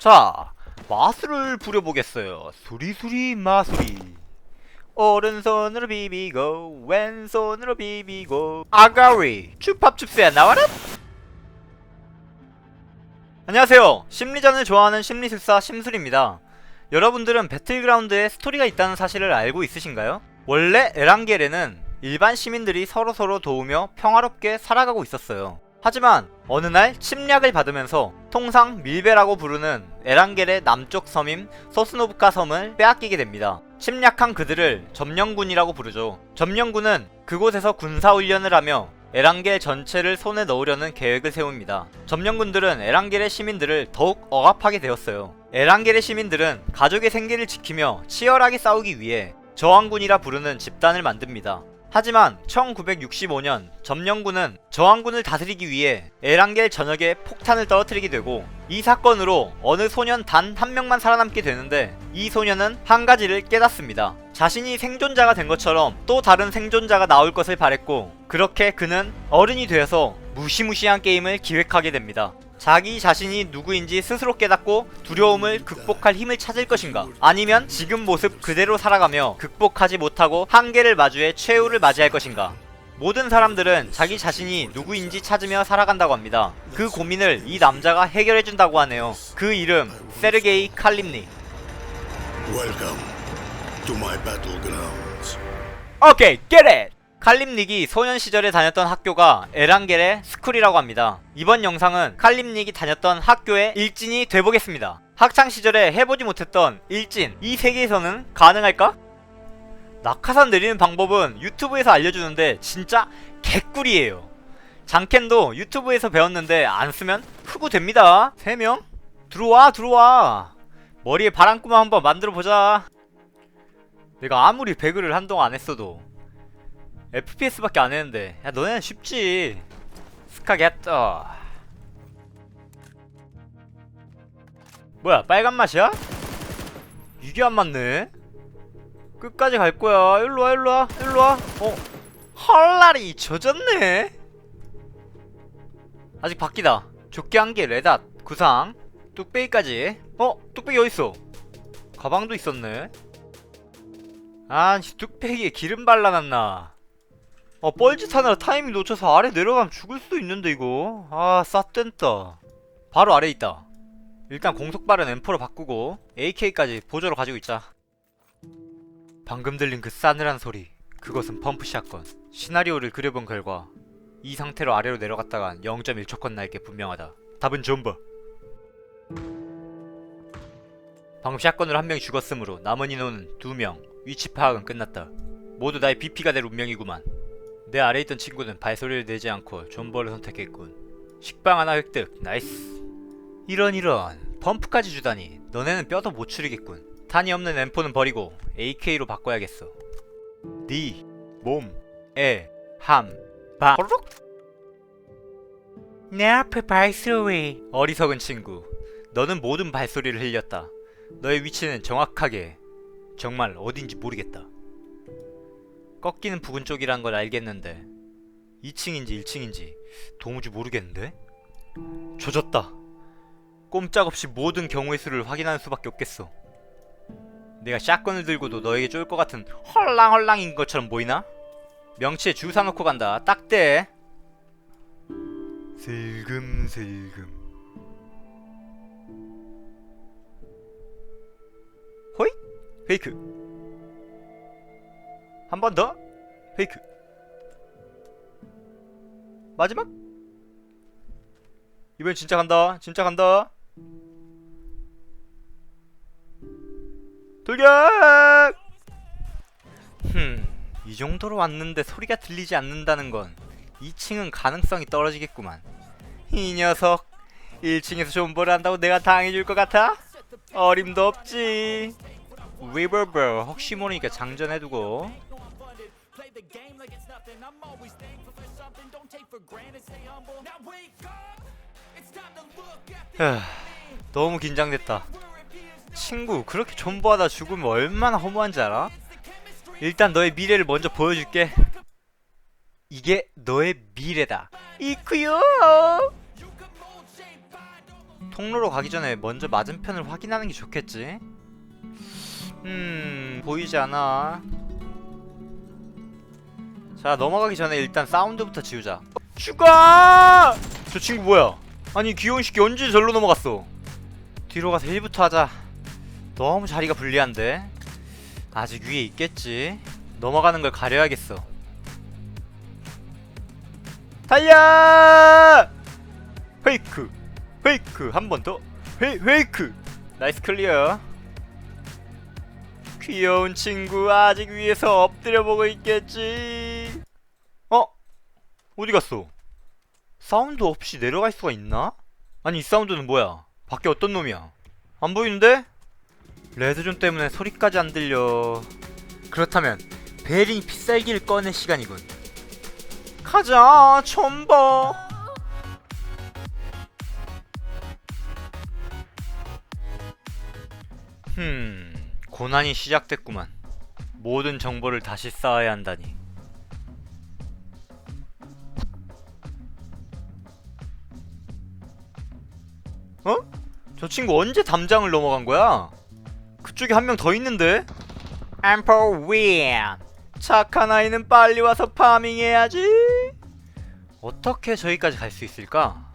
자, 마술을 부려보겠어요. 수리수리 마술이. 오른손으로 비비고 왼손으로 비비고 아가리 춥팝춥스야 나와라 안녕하세요 심리전을 좋아하는 심리술사 심술입니다 여러분들은 배틀그라운드에 스토리가 있다는 사실을 알고 있으신가요? 원래 에란겔에는 일반 시민들이 서로서로 도우며 평화롭게 살아가고 있었어요 하지만 어느 날 침략을 받으면서 통상 밀베라고 부르는 에란겔의 남쪽 섬인 소스노브카 섬을 빼앗기게 됩니다. 침략한 그들을 점령군이라고 부르죠. 점령군은 그곳에서 군사훈련을 하며 에란겔 전체를 손에 넣으려는 계획을 세웁니다. 점령군들은 에란겔의 시민들을 더욱 억압하게 되었어요. 에란겔의 시민들은 가족의 생계를 지키며 치열하게 싸우기 위해 저항군이라 부르는 집단을 만듭니다. 하지만 1965년 점령군은 저항군을 다스리기 위해 에란겔 전역에 폭탄을 떨어뜨리게 되고 이 사건으로 어느 소년 단 한 명만 살아남게 되는데 이 소년은 한 가지를 깨닫습니다. 자신이 생존자가 된 것처럼 또 다른 생존자가 나올 것을 바랬고 그렇게 그는 어른이 되어서 무시무시한 게임을 기획하게 됩니다. 자기 자신이 누구인지 스스로 깨닫고 두려움을 극복할 힘을 찾을 것인가? 아니면 지금 모습 그대로 살아가며 극복하지 못하고 한계를 마주해 최후를 맞이할 것인가? 모든 사람들은 자기 자신이 누구인지 찾으며 살아간다고 합니다. 그 고민을 이 남자가 해결해준다고 하네요. 그 이름, 세르게이 칼림니. Welcome to my battlegrounds. 오케이, get it! 칼림닉이 소년 시절에 다녔던 학교가 에란겔의 스쿨이라고 합니다. 이번 영상은 칼림닉이 다녔던 학교의 일진이 돼보겠습니다. 학창 시절에 해보지 못했던 일진, 이 세계에서는 가능할까? 낙하산 내리는 방법은 유튜브에서 알려주는데 진짜 개꿀이에요. 장캔도 유튜브에서 배웠는데 안 쓰면 흑우 됩니다. 3명? 들어와, 들어와. 머리에 바람구만 한번 만들어 보자. 내가 아무리 배그를 한동안 안 했어도 FPS밖에 안 했는데. 야 너네는 쉽지. 스카겠다. 뭐야 빨간 맛이야? 이게 안 맞네. 끝까지 갈 거야. 일로와 일로와 일로와. 어 헐라리 젖었네. 아직 바뀌다. 조끼 한개 레닷 구상 뚝배기까지. 어 뚝배기 어딨어? 가방도 있었네. 아씨 뚝배기에 기름 발라놨나 어 뻘짓 하느라 타이밍 놓쳐서 아래 내려가면 죽을 수도 있는데 이거. 아 쌌댄다. 바로 아래 있다. 일단 공속발은 M4로 바꾸고 AK까지 보조로 가지고 있자. 방금 들린 그 싸늘한 소리. 그것은 펌프 샷건. 시나리오를 그려본 결과 이 상태로 아래로 내려갔다간 0.1초컷 날게 분명하다. 답은 존버. 방금 샷건으로 한 명이 죽었으므로 남은 인원은 2명. 위치 파악은 끝났다. 모두 나의 BP가 될 운명이구만 내 아래 있던 친구는 발소리를 내지 않고 존버를 선택했군. 식빵 하나 획득. 나이스. 이런 이런. 펌프까지 주다니. 너네는 뼈도 못 추리겠군. 탄이 없는 M4는 버리고 AK로 바꿔야겠어. 니, 몸, 에, 함, 바. 호로록? 내 앞에 발소리. 어리석은 친구. 너는 모든 발소리를 흘렸다. 너의 위치는 정확하게 정말 어딘지 모르겠다. 꺾이는 부근 쪽이란 걸 알겠는데 2층인지 1층인지 도무지 모르겠는데? 조졌다. 꼼짝없이 모든 경우의 수를 확인하는 수밖에 없겠어. 내가 샷건을 들고도 너에게 쫄 것 같은 헐랑헐랑인 것처럼 보이나? 명치에 주 사놓고 간다. 딱대. 슬금슬금. 호이? 페이크. 한 번 더. 페이크. 마지막. 이번엔 진짜 간다. 진짜 간다. 돌격! 흠, 이 정도로 왔는데 소리가 들리지 않는다는 건 2층은 가능성이 떨어지겠구만. 이 녀석, 1층에서 존버를 한다고 내가 당해줄 것 같아? 어림도 없지. 리버버 혹시 모르니까 장전해두고 하, 너무 긴장됐다. 친구, 그렇게 존버하다 죽으면 얼마나 허무한지 알아? 일단 너의 미래를 먼저 보여줄게. 이게 너의 미래다. 이쿠요! 통로로 가기 전에 먼저 맞은편을 확인하는 게 좋겠지 음 보이지 않아 자 넘어가기 전에 일단 사운드부터 지우자. 죽어! 저 친구 뭐야? 아니 귀여운 새끼 언제 절로 넘어갔어? 뒤로 가서 1부터 하자. 너무 자리가 불리한데? 아직 위에 있겠지? 넘어가는 걸 가려야겠어. 달려! 페이크 페이크 한 번 더. 페이크. 나이스 클리어. 귀여운 친구 아직 위에서 엎드려 보고 있겠지? 어? 어디 갔어? 사운드 없이 내려갈 수가 있나? 아니 이 사운드는 뭐야? 밖에 어떤 놈이야? 안 보이는데? 레드존 때문에 소리까지 안 들려 그렇다면 베린이 필살기를 꺼낼 시간이군 가자 첨버 흠 고난이 시작됐구만 모든 정보를 다시 쌓아야 한다니 어? 저 친구 언제 담장을 넘어간 거야? 그쪽에 한 명 더 있는데? 엠퍼 윈 착한 아이는 빨리 와서 파밍해야지 어떻게 저기까지 갈 수 있을까?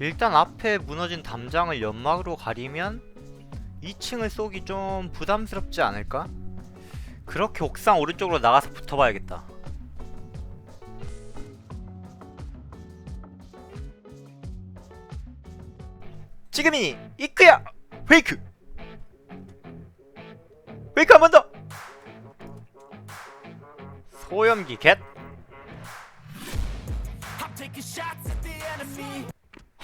일단 앞에 무너진 담장을 연막으로 가리면 2층을 쏘기 좀 부담스럽지 않을까? 그렇게 옥상 오른쪽으로 나가서 붙어봐야겠다 지금이 이끄야! 페이크! 페이크 한 번 더! 소염기 겟!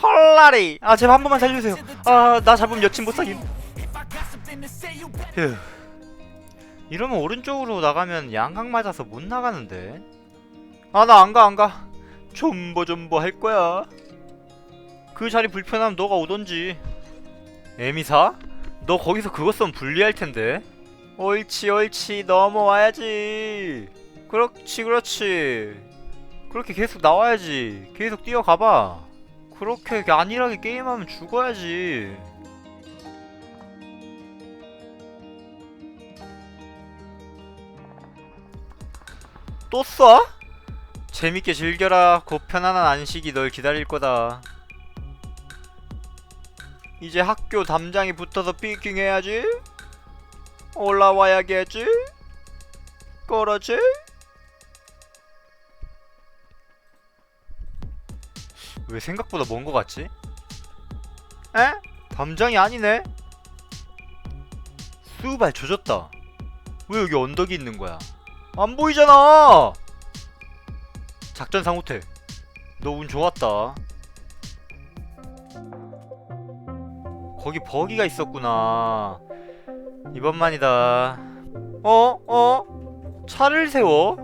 헐라리! 아 제발 한 번만 살려주세요. 아 나 잡으면 여친 못 사김 휴. 이러면 오른쪽으로 나가면 양각 맞아서 못 나가는데? 아 나 안 가 안가. 존버 존버 할 거야 그 자리 불편하면 너가 오던지. 에미사? 너 거기서 그것 쓰면 불리할 텐데. 옳지 옳지. 넘어와야지. 그렇지 그렇지. 그렇게 계속 나와야지. 계속 뛰어가봐. 그렇게 안일하게 게임하면 죽어야지. 또 쏴? 재밌게 즐겨라. 곧 편안한 안식이 널 기다릴 거다 이제 학교 담장이 붙어서 피킹해야지. 올라와야겠지? 그렇지? 왜 생각보다 먼 거 같지? 에? 담장이 아니네? 수발 조졌다. 왜 여기 언덕이 있는 거야? 안 보이잖아. 작전 상호태. 너운 좋았다 거기 버기가 있었구나 이번만이다 어? 어? 차를 세워?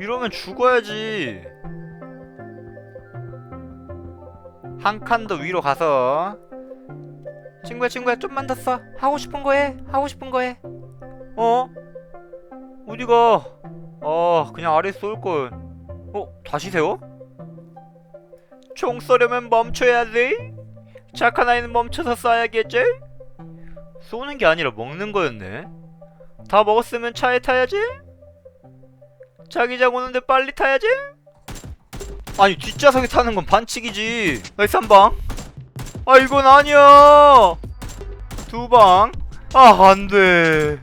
이러면 죽어야지 한 칸 더 위로 가서 친구야 친구야 좀만 더 써 하고 싶은 거 해 하고 싶은 거 해 어? 어디가 어 그냥 아래 쏠걸 어? 다시 세워? 총 쏘려면 멈춰야지 착한 아이는 멈춰서 쏴야겠지? 쏘는 게 아니라 먹는 거였네. 다 먹었으면 차에 타야지? 자기장 오는데 빨리 타야지? 아니 뒷좌석에 타는 건 반칙이지. 나이스 한방? 아 이건 아니야. 두방? 아 안돼.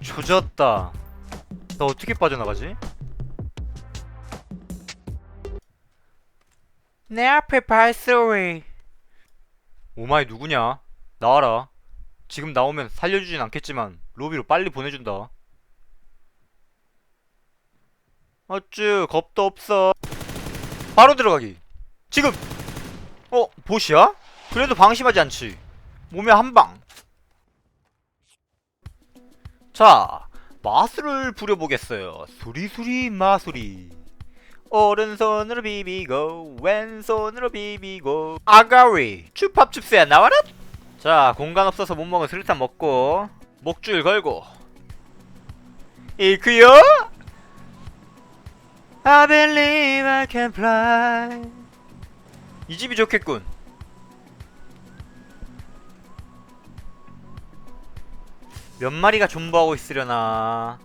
조졌다. 나 어떻게 빠져나가지? 내 앞에 발소리 오마이 누구냐? 나와라. 지금 나오면 살려주진 않겠지만 로비로 빨리 보내준다. 어쭈 겁도 없어. 바로 들어가기. 지금! 어 보시야? 그래도 방심하지 않지. 몸에 한 방. 자 마술을 부려보겠어요. 수리수리 마술이 오른손으로 비비고 왼손으로 비비고. 아가리 춥밥 춥스야 나와라! 자 공간 없어서 못 먹은 슬타 먹고 목줄 걸고. 이크요. I believe I can fly. 이 집이 좋겠군. 몇 마리가 존버하고 있으려나?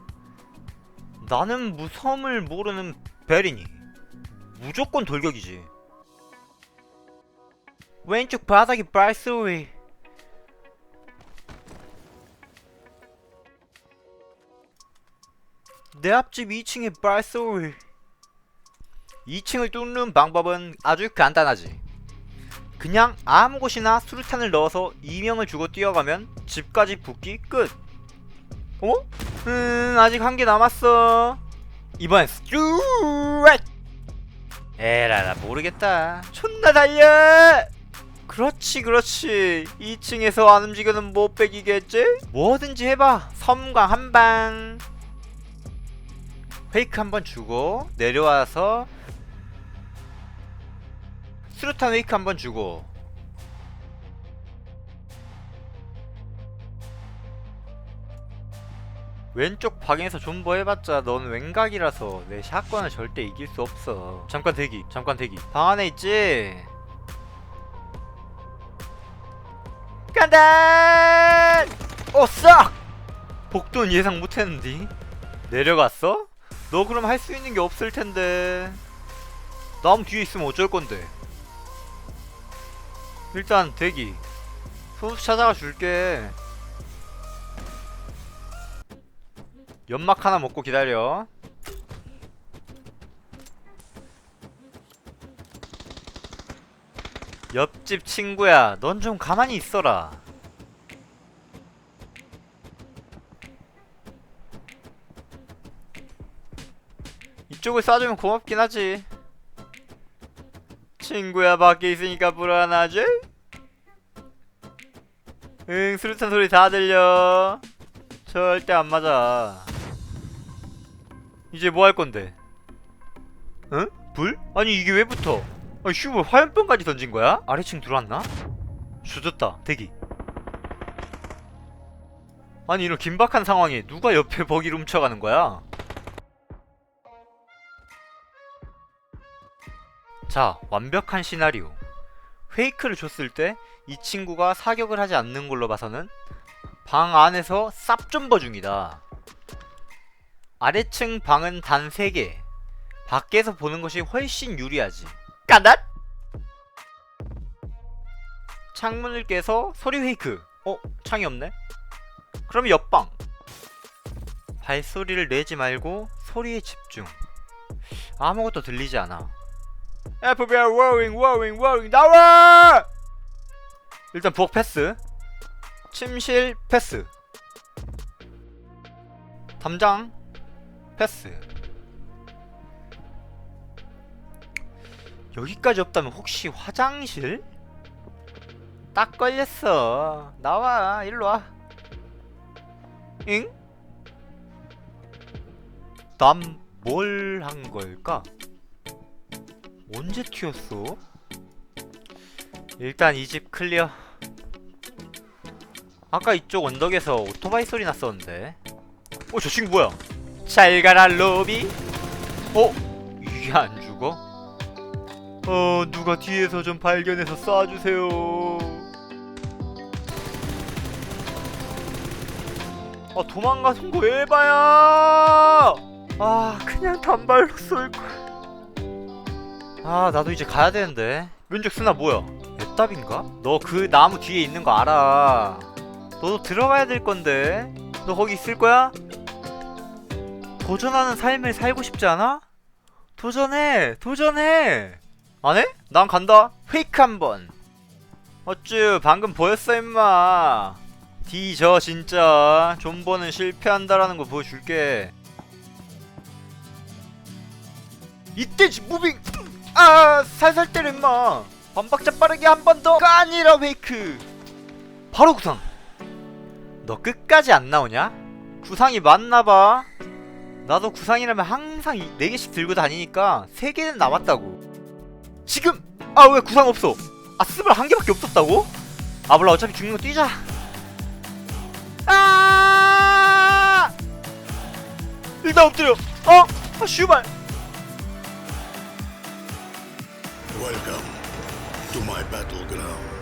나는 무섬을 모르는 베리니 무조건 돌격이지 왼쪽 바닥이 발소리 내 앞집 2층에 발소리 2층을 뚫는 방법은 아주 간단하지 그냥 아무 곳이나 수류탄을 넣어서 이명을 주고 뛰어가면 집까지 붙기 끝. 어? 음 아직 한 개 남았어. 이번엔 스트레이트. 에라 나 모르겠다. 존나 달려. 그렇지 그렇지. 2층에서 안 움직여는 못 빼기겠지? 뭐든지 해봐. 섬광 한 방. 페이크 한번 주고 내려와서 수류탄 웨이크 한번 주고 왼쪽 방에서 존버 해봤자 넌 왼각이라서 내 샷건을 절대 이길 수 없어 잠깐 대기 잠깐 대기 방 안에 있지? 간다! 오 싹! 복도는 예상 못했는데 내려갔어? 너 그럼 할 수 있는 게 없을 텐데 남 뒤에 있으면 어쩔 건데 일단 대기 손수 찾아가 줄게 연막 하나 먹고 기다려. 옆집 친구야 넌 좀 가만히 있어라. 이쪽을 쏴주면 고맙긴 하지. 친구야 밖에 있으니까 불안하지? 응 수류탄 소리 다 들려. 절대 안 맞아 이제 뭐 할 건데? 응? 불? 아니 이게 왜 붙어? 아니 슈물 화염병까지 던진 거야? 아래층 들어왔나? 조졌다 대기 아니 이런 긴박한 상황에 누가 옆에 버기를 훔쳐가는 거야? 자, 완벽한 시나리오. 페이크를 줬을 때 이 친구가 사격을 하지 않는 걸로 봐서는 방 안에서 쌉존버 중이다. 아래층 방은 단 3개. 밖에서 보는 것이 훨씬 유리하지. 까닷! 창문을 깨서 소리 페이크. 어? 창이 없네? 그럼 옆방. 발소리를 내지 말고 소리에 집중. 아무것도 들리지 않아. FBI 워잉 워잉 워잉 나와! 일단 부엌 패스 침실 패스 담장 패스 여기까지 없다면 혹시 화장실? 딱 걸렸어 나와 일로와 응? 난뭘한 걸까? 언제 튀었어? 일단 이 집 클리어 아까 이쪽 언덕에서 오토바이 소리 났었는데 어 저 친구 뭐야 잘 가라 로비 어? 이게 안 죽어? 어 누가 뒤에서 좀 발견해서 쏴주세요 아 도망가는 거 에바야 아 그냥 단발로 쏠걸 아 나도 이제 가야 되는데 왼쪽 스나 뭐야 애답인가? 너 그 나무 뒤에 있는 거 알아 너도 들어가야 될 건데 너 거기 있을 거야? 도전하는 삶을 살고 싶지 않아? 도전해 도전해. 안 해? 난 간다. 페이크 한번. 어쭈 방금 보였어 임마. 뒤져 진짜. 존버는 실패한다라는 거 보여줄게. 이때지 무빙. 아 살살 때려 임마. 반박자 빠르게 한 번 더. 까니라 페이크. 바로 구상. 너 끝까지 안 나오냐? 구상이 맞나봐 나도 구상이라면 항상 4개씩 들고 다니니까 3개는 남았다고 지금! 아 왜 구상 없어 아 스물 한 개밖에 없었다고? 아 몰라 어차피 죽는 거 뛰자 아 일단 엎드려 어? 아 슈발 Welcome to my battleground.